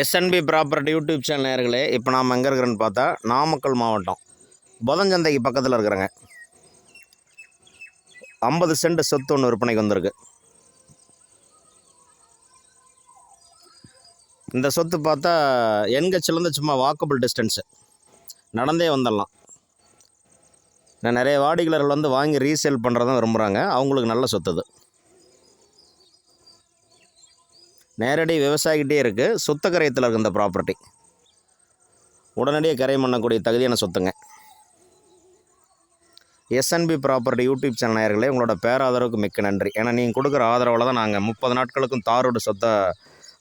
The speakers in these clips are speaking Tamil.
எஸ்என்பி ப்ராப்பர்ட்டி யூடியூப் சேனல் நேர்களே இப்போ நாம் எங்கே இருக்கிறேன்னு பார்த்தா நாமக்கல் மாவட்டம். புதஞ்சந்தைக்கு பக்கத்தில் இருக்கிறேங்க. ஐம்பது சென்ட் சொத்து ஒன்று விற்பனைக்கு வந்திருக்கு. இந்த சொத்து பார்த்தா என்கச்சிலேருந்து சும்மா வாக்கபிள் டிஸ்டன்ஸு நடந்தே வந்துடலாம். நான் நிறைய வாடிக்கையாளர்கள் வந்து வாங்கி ரீசேல் பண்ணுறதான் விரும்புகிறாங்க அவங்களுக்கு நல்ல சொத்து நேரடி விவசாயிகிட்டே இருக்குது சுத்தக்கரையத்தில் இருக்குது இந்த ப்ராப்பர்ட்டி உடனடியாக கரையம் பண்ணக்கூடிய தகுதியான சொத்துங்க. எஸ்என்பி ப்ராப்பர்ட்டி யூடியூப் சேனல் நேயர்களே உங்களோட பேராதரவுக்கு மிக்க நன்றி. ஏன்னா நீங்கள் கொடுக்குற ஆதரவில் தான் நாங்கள் முப்பது நாட்களுக்கும் தாரோடு சொத்தை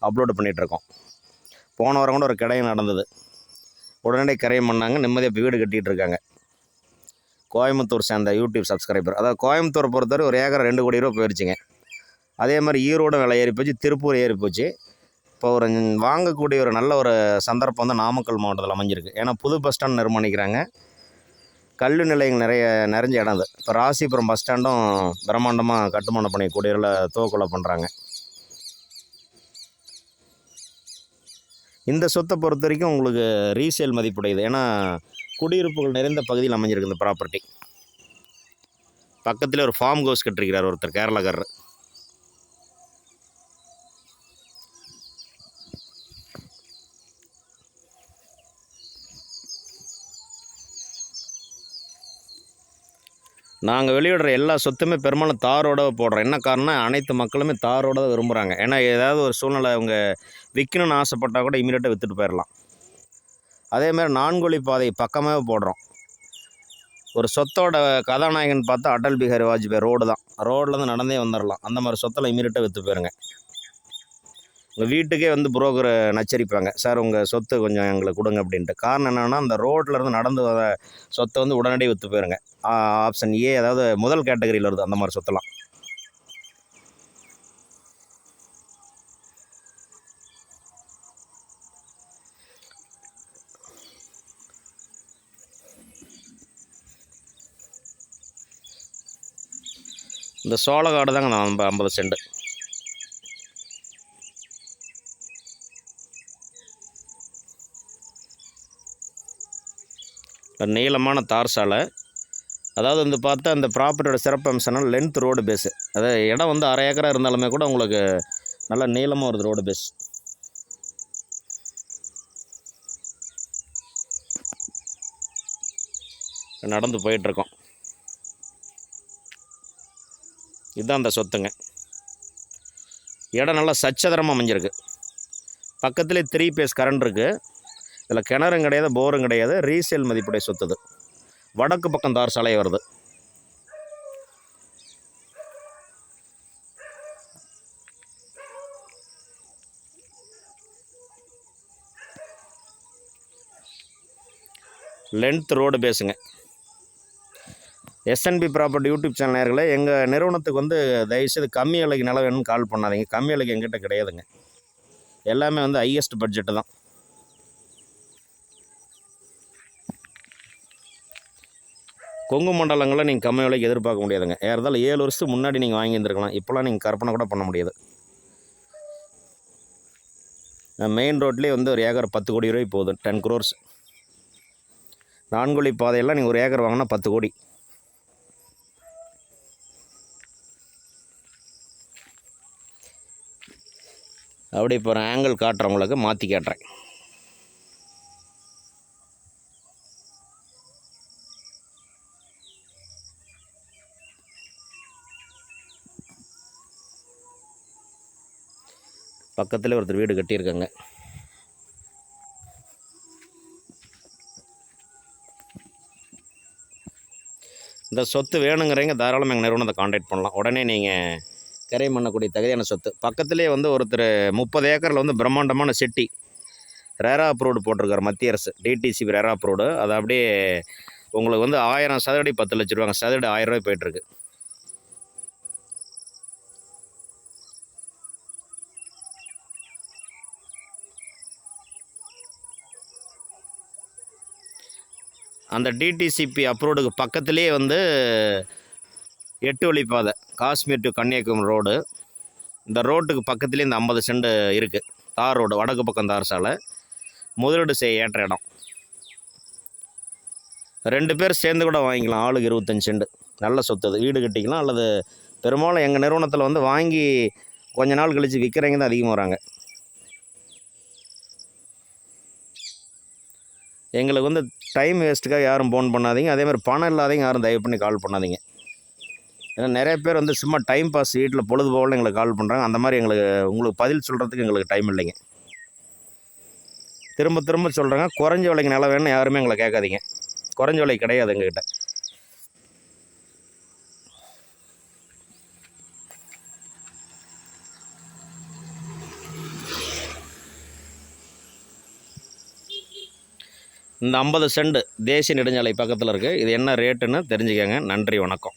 அப்லோடு பண்ணிகிட்ருக்கோம் போன வாரம் கூட ஒரு கடையும் நடந்தது. உடனடியாக கரையம் பண்ணாங்க நிம்மதியாக வீடு கட்டிகிட்டு இருக்காங்க. கோயம்புத்தூர் சேர்ந்த யூடியூப் சப்ஸ்கிரைபர் அதாவது கோயம்புத்தூர் பொறுத்தவரை ஒரு ஏக்கர் ரெண்டு கோடி ரூபா போயிடுச்சுங்க அதே மாதிரி ஈரோடு விலை ஏறி போச்சு திருப்பூர் ஏறி போச்சு. இப்போ ஒரு வாங்கக்கூடிய ஒரு நல்ல ஒரு சந்தர்ப்பம் வந்து நாமக்கல் மாவட்டத்தில் அமைஞ்சிருக்கு. ஏன்னா புது பஸ் ஸ்டாண்ட் நிர்மாணிக்கிறாங்க. கல்வி நிலையங்கள் நிறைய நிறைஞ்ச இடம் அது. இப்போ ராசிபுரம் பஸ் ஸ்டாண்டும் பிரம்மாண்டமாக கட்டுமான பணி குடியரில் தோக்குள்ள பண்ணுறாங்க இந்த சொத்தை பொறுத்த வரைக்கும் உங்களுக்கு ரீசேல் மதிப்புடையது. ஏன்னா குடியிருப்புகள் நிறைந்த பகுதியில் அமைஞ்சிருக்கு இந்த ப்ராப்பர்ட்டி பக்கத்தில் ஒரு ஃபார்ம் ஹவுஸ் கட்டிருக்கிறார் ஒருத்தர் கேரளாக்காரர். நாங்கள் வெளியிடுற எல்லா சொத்துமே பெரும்பாலும் தாரோட போடுறோம். என்ன காரணம் அனைத்து மக்களுமே தாரோட தான் விரும்புகிறாங்க ஏன்னா ஏதாவது ஒரு சூழ்நிலை அவங்க விற்கணும்னு ஆசைப்பட்டால் கூட இமீடியட்டாக விற்றுட்டு போயிடலாம் அதேமாதிரி நான்குழி பாதை பக்கமாகவே போடுறோம். ஒரு சொத்தோட கதாநாயகன் பார்த்தா அடல் பிஹாரி வாஜ்பாய் ரோடு தான். ரோட்லேருந்து நடந்தே வந்துடலாம் அந்த மாதிரி சொத்தில் இமீடியட்டாக விற்று போயிருங்க. உங்கள் வீட்டுக்கே வந்து புரோக்கரை நச்சரிப்பாங்க. சார் உங்கள் சொத்து கொஞ்சம் எங்களுக்கு கொடுங்க அப்படின்ட்டு. காரணம் என்னென்னா அந்த ரோட்டில் இருந்து நடந்து வர சொத்தை வந்து உடனடியாக விற்று போயிருங்க. ஆப்ஷன் ஏ அதாவது முதல் கேட்டகரியில் வருது அந்த மாதிரி சொத்தெல்லாம். இந்த சோளக்காடு தாங்க நான் ஐம்ப- ஐம்பது சென்ட். ஒரு நீளமான தார் சாலை. அதாவது வந்து பார்த்தா அந்த ப்ராப்பர்ட்டியோட சிறப்பு அம்சம்னா லென்த் ரோடு பேஸு அதாவது இடம் வந்து அரை ஏக்கரா இருந்தாலுமே கூட உங்களுக்கு நல்ல நீளமாக வருது ரோடு பேஸ் நடந்து போயிட்டுருக்கோம். இதுதான் அந்த சொத்துங்க. இடம் நல்லா சச்சதரமாக அமைஞ்சிருக்கு. பக்கத்துலேயே த்ரீ பேஸ் கரண்ட் இருக்குது இதில் கிணறும் கிடையாது போரும் கிடையாது. ரீசேல் மதிப்புடைய சொத்து வடக்கு பக்கம் தார் சாலை வருது. லென்த் ரோடு பேசுங்க. எஸ்என்பி ப்ராப்பர்ட்டி யூடியூப் சேனல் நேர்களை எங்கள் நிறுவனத்துக்கு வந்து தயவுசெய்து கம்மி விலைக்கு நிலம் வேணும்னு கால் பண்ணாதீங்க. கம்மி விலைக்கு எங்கிட்ட கிடையாதுங்க. எல்லாமே வந்து ஹையஸ்ட் பட்ஜெட்டு தான். கொங்கு மண்டலங்களில் நீங்கள் கம்மி விலைக்கு எதிர்பார்க்க முடியாதுங்க. ஏறதாலும் ஏழு வருஷத்துக்கு முன்னாடி நீங்கள் வாங்கியிருந்துருக்கலாம். இப்போலாம் நீங்கள் கற்பனை கூட பண்ண முடியாது. மெயின் ரோட்லேயே வந்து ஒரு ஏக்கர் பத்து கோடி ரூபாய் போகுது. டென் க்ரோர்ஸ் நான்குழி பாதையெல்லாம் நீங்கள் ஒரு ஏக்கர் வாங்கினா பத்து கோடி. அப்படி இப்போ ஆங்கிள் காட்டுறவங்களுக்கு மாற்றி காட்டுறேன். பக்கத்தில் ஒருத்தர் வீடு கட்டியிருக்காங்க. இந்த சொத்து வேணுங்கிறவங்க தாராளமாக எங்கள் நிறுவனத்தை காண்டாக்ட் பண்ணலாம். உடனே நீங்கள் கரை பண்ணக்கூடிய தகுதியான சொத்து. பக்கத்துலேயே வந்து ஒருத்தர் முப்பது ஏக்கரில் வந்து பிரம்மாண்டமான செட்டி ரேரா அப்ரூவ்டு போட்டிருக்காரு மத்திய அரசு டிடிசிபி ரேரா அப்ரூவ்டு. அதை அப்படியே உங்களுக்கு வந்து ஆயிரம் சதுரடி பத்து லட்ச ரூபாங்க. சதுரடி ஆயிரம் ரூபாய் போயிட்டுருக்கு அந்த டிடிசிபி அப்ரூவ்டுக்கு பக்கத்துலேயே வந்து எட்டு வழிப்பாதை காஷ்மீர் டு கன்னியாகுமரி ரோடு இந்த ரோட்டுக்கு பக்கத்துலேயே இந்த ஐம்பது செண்டு இருக்குது தார் ரோடு வடக்கு பக்கம் தார் சாலை. முதலீடு செய்ய ஏற்ற இடம். ரெண்டு பேர் சேர்ந்து கூட வாங்கிக்கலாம். ஆளுக்கு இருபத்தஞ்சி செண்டு நல்ல சொத்து அது. வீடு கட்டிக்கலாம். அல்லது பெரும்பாலும் எங்கள் நிறுவனத்தில் வந்து வாங்கி கொஞ்ச நாள் கழித்து விற்கிறவங்க தான் அதிகமாக வராங்க. எங்களுக்கு வந்து டைம் வேஸ்ட்டுக்காக யாரும் ஃபோன் பண்ணாதீங்க. அதே மாதிரி பணம் இல்லாதவங்க யாரும் தயவு பண்ணி கால் பண்ணாதீங்க. ஏன்னா நிறைய பேர் வந்து சும்மா டைம் பாஸ் வீட்டில் பொழுதுபோகலாம் எங்களுக்கு கால் பண்ணுறாங்க அந்த மாதிரி எங்களுக்கு உங்களுக்கு பதில் சொல்கிறதுக்கு எங்களுக்கு டைம் இல்லைங்க. திரும்ப திரும்ப சொல்கிறாங்க குறைஞ்ச விலைக்கு நிலம் வேணும்னு யாருமே எங்களை கேட்காதீங்க. குறைஞ்ச விலை கிடையாது எங்ககிட்ட. இந்த ஐம்பது சென்ட் தேசிய நெடுஞ்சாலை பக்கத்தில் இருக்குது இது என்ன ரேட்டுன்னு தெரிஞ்சுக்கங்க. நன்றி வணக்கம்.